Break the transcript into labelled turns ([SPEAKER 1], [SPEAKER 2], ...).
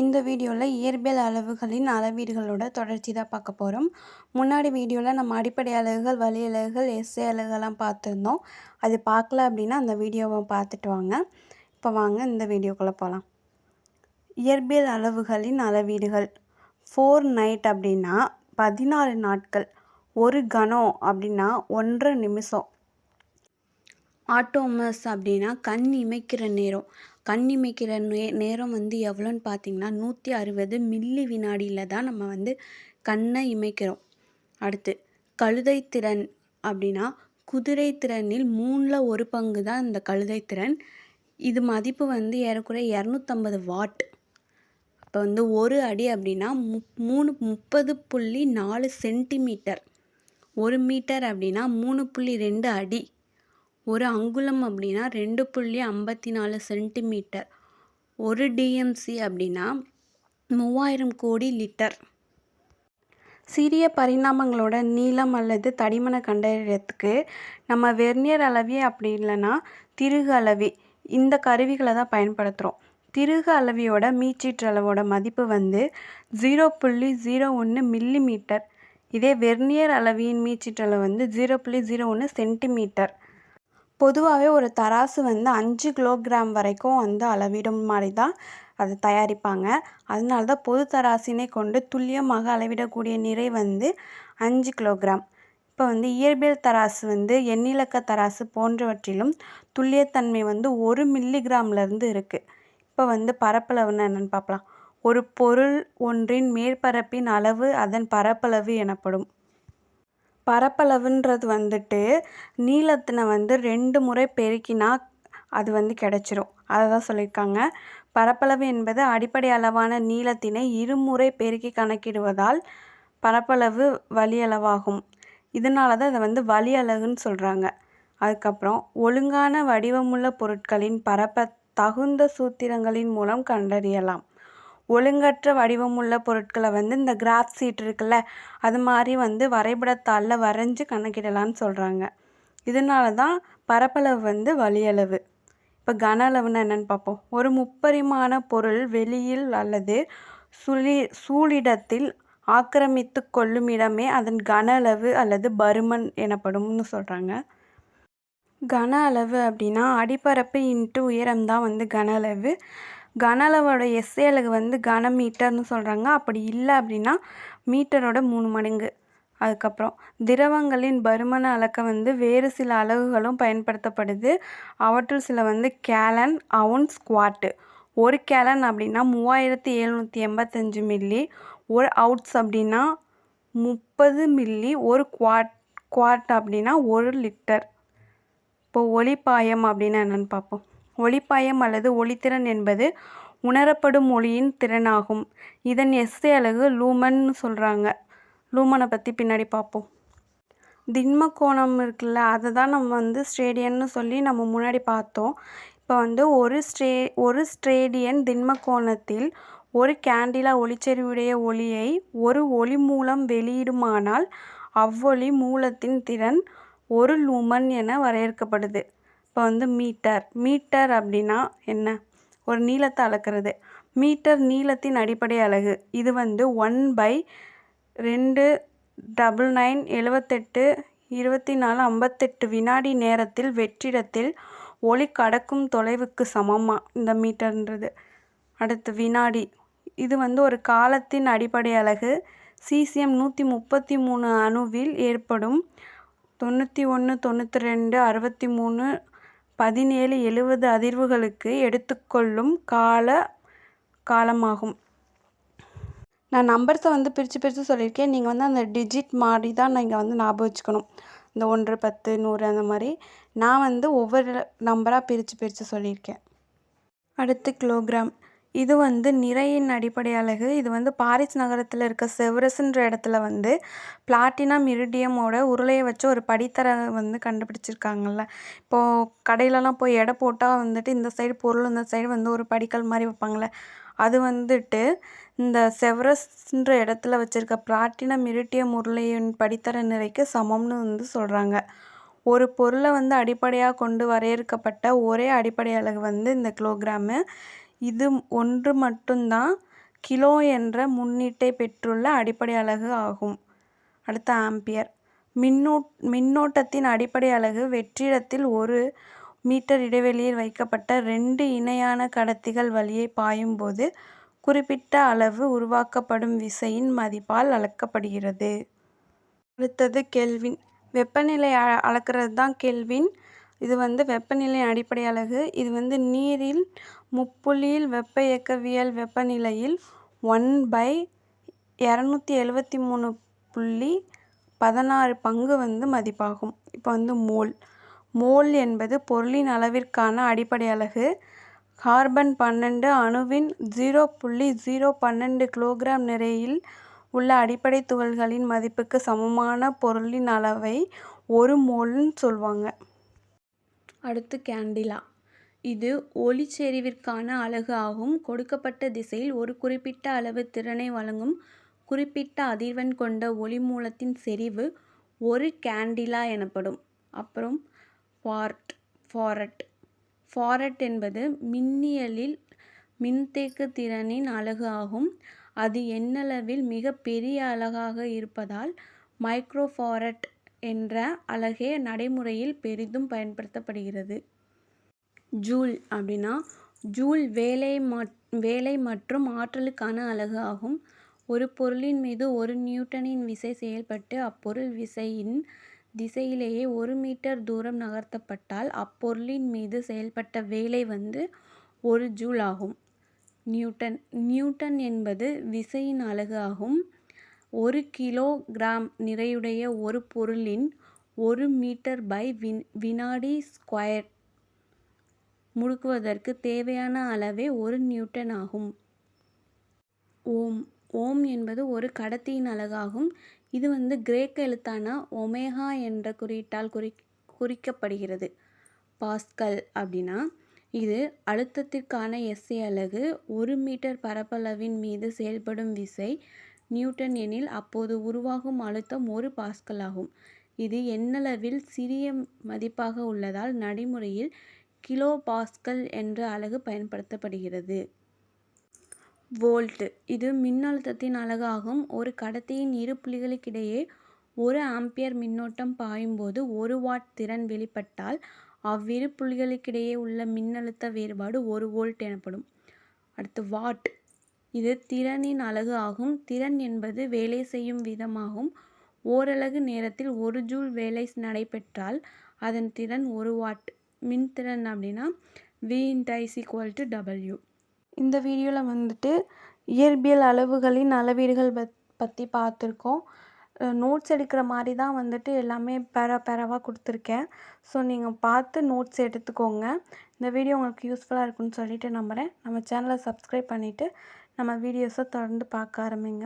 [SPEAKER 1] இந்த வீடியோவில் இயற்பியல் அளவுகளின் அளவீடுகளோட தொடர்ச்சி தான் பார்க்க போகிறோம் முன்னாடி வீடியோவில் நம்ம அடிப்படை அலகுகள் வழி அலகுகள் எஸ்ஏ அலகுகள்லாம் பார்த்துருந்தோம். அது பார்க்கல அப்படின்னா அந்த வீடியோவை பார்த்துட்டு வாங்க. இப்போ வாங்க இந்த வீடியோக்குள்ளே போகலாம் இயற்பியல் அளவுகளின் அளவீடுகள். ஃபோர் நைட் அப்படின்னா பதினாறு நாட்கள். ஒரு கணம் அப்படின்னா ஒன்றரை நிமிஷம். ஆட்டோமஸ் அப்படின்னா கண் இமைக்கிற நேரம். கண் இமைக்கிற நே நேரம் வந்து எவ்வளோன்னு பார்த்தீங்கன்னா நூற்றி அறுபது மில்லி வினாடியில் தான் நம்ம வந்து கண்ணை இமைக்கிறோம். அடுத்து கழுதை திறன் அப்படின்னா குதிரை திறனில் மூணில் ஒரு பங்கு தான் இந்த கழுதை திறன். இது மதிப்பு வந்து ஏறக்குறைய இரநூத்தம்பது வாட். இப்போ வந்து ஒரு அடி அப்படின்னா முப் மூணு முப்பது புள்ளி நாலு சென்டிமீட்டர். ஒரு மீட்டர் அப்படின்னா மூணு புள்ளி ரெண்டு அடி. ஒரு அங்குலம் அப்படின்னா ரெண்டு புள்ளி ஐம்பத்தி நாலு சென்டிமீட்டர். ஒரு டிஎம்சி அப்படின்னா மூவாயிரம் கோடி லிட்டர். சிறிய பரிணாமங்களோட நீளம் அல்லது தடிமனை கண்டறியறதுக்கு நம்ம வெர்னியர் அளவி அப்படி இல்லைன்னா திருகு அளவி இந்த கருவிகளை தான் பயன்படுத்துகிறோம் திருகு அளவியோட மீச்சீற்று அளவோட மதிப்பு வந்து ஜீரோ புள்ளி ஜீரோ ஒன்று மில்லி மீட்டர் இதே வெர்னியர் அளவியின் மீச்சீற்றளவு வந்து ஜீரோ புள்ளி ஜீரோ ஒன்று சென்டிமீட்டர். பொதுவாகவே ஒரு தராசு வந்து அஞ்சு கிலோகிராம் வரைக்கும் வந்து அளவிடும் மாதிரி தான் அதை தயாரிப்பாங்க. அதனால தான் பொது தராசினை கொண்டு துல்லியமாக அளவிடக்கூடிய நிறை வந்து அஞ்சு கிலோகிராம். இப்போ வந்து இயற்பியல் தராசு வந்து எண்ணிலக்க தராசு போன்றவற்றிலும் துல்லியத்தன்மை வந்து ஒரு மில்லிகிராம்லேருந்து இருக்குது இப்போ வந்து பரப்பளவுன்னு என்னென்னு பார்க்கலாம் ஒரு பொருள் ஒன்றின் மேற்பரப்பின் அளவு அதன் பரப்பளவு எனப்படும். பரப்பளவுன்றது வந்துட்டு நீளத்தினை வந்து ரெண்டு முறை பெருக்கினா அது வந்து கிடச்சிரும். அதை தான் சொல்லியிருக்காங்க. பரப்பளவு என்பது அடிப்படை அளவான நீளத்தினை இருமுறை பெருக்கி கணக்கிடுவதால் பரப்பளவு வழியளவாகும் இதனால தான் இதை வந்து வழியளவுன்னு சொல்கிறாங்க அதுக்கப்புறம் ஒழுங்கான வடிவமுள்ள பொருட்களின் பரப்ப தகுந்த சூத்திரங்களின் மூலம் கண்டறியலாம். ஒழுங்கற்ற வடிவமுள்ள பொருட்களை வந்து இந்த கிராஃப் சீட் இருக்குல்ல அது மாதிரி வந்து வரைபடத்தாளில் வரைஞ்சி கணக்கிடலான்னு சொல்கிறாங்க இதனால தான் பரப்பளவு வந்து வழியளவு. இப்போ கன அளவுன்னா என்னென்னு பார்ப்போம். ஒரு முப்பரிமாண பொருள் வெளியில் அல்லது சுழி சூழிடத்தில் ஆக்கிரமித்து கொள்ளும் இடமே அதன் கன அளவு அல்லது பருமன் எனப்படும்னு சொல்கிறாங்க கன அளவு அப்படின்னா அடிப்பரப்பு இன்ட்டு உயரம் தான் வந்து கன அளவு. கன அளவோட எஸ்ஐ அலகு வந்து கன மீட்டர்னு சொல்கிறாங்க அப்படி இல்லை அப்படின்னா மீட்டரோட மூணு மடங்கு. அதுக்கப்புறம் திரவங்களின் பருமனை அளக்க வந்து வேறு சில அலகுகளும் பயன்படுத்தப்படுது. அவற்றுள் சில வந்து கேலன் அவுன்ஸ் குவாட்டு ஒரு கேலன் அப்படின்னா மூவாயிரத்தி எழுநூற்றி எண்பத்தஞ்சு மில்லி ஒரு அவுட்ஸ் அப்படின்னா முப்பது மில்லி ஒரு குவாட் குவாட் அப்படின்னா ஒரு லிட்டர். இப்போ ஒளிப்பாயம் அப்படின்னா என்னென்னு பார்ப்போம். ஒளிப்பாயம் அல்லது ஒளித்திறன் என்பது உணரப்படும் ஒளியின் திறனாகும். இதன் எஸ்ஐ அழகு லூமன்னு சொல்கிறாங்க லூமனை பற்றி பின்னாடி பார்ப்போம் திண்ம கோணம் இருக்குல்ல அதை தான் நம்ம வந்து ஸ்டேடியன்னு சொல்லி நம்ம முன்னாடி பார்த்தோம். இப்போ வந்து ஒரு ஸ்டே ஒரு ஸ்ட்ரேடியன் திண்ம கோணத்தில் ஒரு கேண்டிலா ஒளிச்செறிவுடைய ஒளியை ஒரு ஒளி மூலம் வெளியிடுமானால் அவ்வொளி மூலத்தின் திறன் ஒரு லூமன் என வரையறுக்கப்படுது. இப்போ வந்து மீட்டர். மீட்டர் அப்படின்னா என்ன? ஒரு நீளத்தை அளக்கிறது. மீட்டர் நீளத்தின் அடிப்படை அலகு. இது வந்து ஒன் பை ரெண்டு டபுள் நைன் எழுவத்தெட்டு இருபத்தி நாலு ஐம்பத்தெட்டு வினாடி நேரத்தில் வெற்றிடத்தில் ஒளி கடக்கும் தொலைவுக்கு சமமாக இந்த மீட்டர்ன்றது. அடுத்து வினாடி. இது வந்து ஒரு காலத்தின் அடிப்படை அலகு. சிசிஎம் நூற்றி முப்பத்தி மூணு அணுவில் ஏற்படும் தொண்ணூற்றி ஒன்று தொண்ணூற்றி ரெண்டு அறுபத்தி மூணு பதினேழு எழுவது அதிர்வுகளுக்கு எடுத்துக்கொள்ளும் கால காலமாகும். நான் நம்பர்ஸை வந்து பிரித்து பிரித்து சொல்லியிருக்கேன். நீங்கள் வந்து அந்த டிஜிட் மாதிரி தான் நீங்கள் வந்து ஞாபகம் வச்சுக்கணும். இந்த ஒன்று பத்து நூறு அந்த மாதிரி. நான் வந்து ஒவ்வொரு நம்பராக பிரித்து பிரித்து சொல்லியிருக்கேன். அடுத்து கிலோகிராம் இது வந்து நிறையின் அடிப்படை அழகு இது வந்து பாரிஸ் நகரத்தில் இருக்க செவரஸ்ன்ற இடத்துல வந்து பிளாட்டினம் இரிடியமோட உருளையை வச்சு ஒரு படித்தர வந்து கண்டுபிடிச்சிருக்காங்கல்ல. இப்போது கடையிலலாம் போய் எடை போட்டால் வந்துட்டு இந்த சைடு பொருள் இந்த சைடு வந்து ஒரு படிக்கல் மாதிரி வைப்பாங்கள்ல அது வந்துட்டு இந்த செவரஸ்ன்ற இடத்துல வச்சுருக்க பிளாட்டினம் மிருட்டியம் உருளையின் படித்தர நிறைக்கு சமம்னு வந்து சொல்கிறாங்க ஒரு பொருளை வந்து அடிப்படையாக கொண்டு வரையறுக்கப்பட்ட ஒரே அடிப்படை அழகு வந்து இந்த கிலோகிராமு. இது ஒன்று மட்டும்தான் கிலோ என்ற முன்னீட்டை பெற்றுள்ள அடிப்படை அலகு ஆகும். அடுத்த ஆம்பியர். மின்னோ மின்னோட்டத்தின் அடிப்படை அலகு வெற்றிடத்தில் ஒரு மீட்டர் இடைவெளியில் வைக்கப்பட்ட ரெண்டு இணையான கடத்திகள் வழியே பாயும்போது குறிப்பிட்ட அளவு உருவாக்கப்படும் விசையின் மதிப்பால் அளக்கப்படுகிறது. அடுத்தது கெல்வின். வெப்பநிலை அ அளக்கிறது தான் கெல்வின். இது வந்து வெப்பநிலையின் அடிப்படை அலகு. இது வந்து நீரில் முப்புள்ளியில் வெப்ப இயக்கவியல் வெப்பநிலையில் ஒன் பை இரநூத்தி எழுவத்தி மூணு புள்ளி பதினாறு பங்கு வந்து மதிப்பாகும். இப்போ வந்து மோல். மோல் என்பது பொருளின் அளவிற்கான அடிப்படை அலகு. கார்பன் பன்னெண்டு அணுவின் ஜீரோ புள்ளி ஜீரோ பன்னெண்டு கிலோகிராம் நிறையில் உள்ள அடிப்படை துகள்களின் மதிப்புக்கு சமமான பொருளின் அளவை ஒரு மோல்னு சொல்லுவாங்க அடுத்து கேண்டிலா. இது ஒளிச்செறிவிற்கான அலகு ஆகும். கொடுக்கப்பட்ட திசையில் ஒரு குறிப்பிட்ட அளவு திறனை வழங்கும் குறிப்பிட்ட அதிர்வெண் கொண்ட ஒளி மூலத்தின் செறிவு ஒரு கேண்டிலா எனப்படும். அப்புறம் ஃபார்ட் ஃபாரட். ஃபாரட் என்பது மின்னியலில் மின்தேக்கு திறனின் அலகு ஆகும். அது எண்ணளவில் மிக பெரிய அலகாக இருப்பதால் மைக்ரோஃபாரட் என்ற அழகே நடைமுறையில் பெரிதும் பயன்படுத்தப்படுகிறது. ஜூல் அப்படின்னா ஜூல் வேலை வேலை மற்றும் ஆற்றலுக்கான அலகு ஆகும். ஒரு பொருளின் மீது ஒரு நியூட்டனின் விசை செயல்பட்டு அப்பொருள் விசையின் திசையிலேயே ஒரு மீட்டர் தூரம் நகர்த்தப்பட்டால் அப்பொருளின் மீது செயல்பட்ட வேலை வந்து ஒரு ஜூல் ஆகும். நியூட்டன் நியூட்டன் என்பது விசையின் அழகு ஆகும். ஒரு கிலோ கிராம் நிறையுடைய ஒரு பொருளின் ஒரு மீட்டர் பை வின் வினாடி ஸ்கொயர் முடுக்குவதற்கு தேவையான அளவே ஒரு நியூட்டன் ஆகும். ஓம். ஓம் என்பது ஒரு கடத்தியின் அழகாகும் இது வந்து கிரேக்க எழுத்தான ஒமேகா என்ற குறியீட்டால் குறி குறிக்கப்படுகிறது. பாஸ்கல் அப்படின்னா இது அழுத்தத்திற்கான எஸ்ஐ அலகு ஒரு மீட்டர் பரப்பளவின் மீது செயல்படும் விசை நியூட்டன் எனில் அப்போது உருவாகும் அழுத்தம் ஒரு பாஸ்கல் ஆகும். இது எண்ணளவில் சிறிய மதிப்பாக உள்ளதால் நடைமுறையில் கிலோ பாஸ்கல் என்ற அலகு பயன்படுத்தப்படுகிறது. வோல்ட் இது மின்னழுத்தத்தின் அலகாகும் ஒரு கடத்தியின் இரு புள்ளிகளுக்கிடையே ஒரு ஆம்பியர் மின்னோட்டம் பாயும்போது ஒரு வாட் திறன் வெளிப்பட்டால் அவ்விரு புள்ளிகளுக்கிடையே உள்ள மின்னழுத்த வேறுபாடு ஒரு வோல்ட் எனப்படும். அடுத்து வாட். இது திறனின் அலகு ஆகும். திறன் என்பது வேலை செய்யும் விதமாகும். ஓரலகு நேரத்தில் ஒரு ஜூல் வேலை நடைபெற்றால் அதன் திறன் ஒரு வாட். மின்திறன் அப்படின்னா வி இன்டைஸ் ஈக்குவல் டு டபிள்யூ இந்த வீடியோவில் வந்துட்டு இயற்பியல் அளவுகளின் அளவீடுகள் பத் பற்றி பார்த்துருக்கோம். நோட்ஸ் எடுக்கிற மாதிரி தான் வந்துட்டு எல்லாமே பெற பெறவாக கொடுத்துருக்கேன். ஸோ நீங்கள் பார்த்து நோட்ஸ் எடுத்துக்கோங்க. இந்த வீடியோ உங்களுக்கு யூஸ்ஃபுல்லாக இருக்குன்னு சொல்லிட்டு நம்புகிறேன் நம்ம சேனலை சப்ஸ்கிரைப் பண்ணிவிட்டு நம்ம வீடியோஸை தொடர்ந்து பார்க்க ஆரம்பிங்க.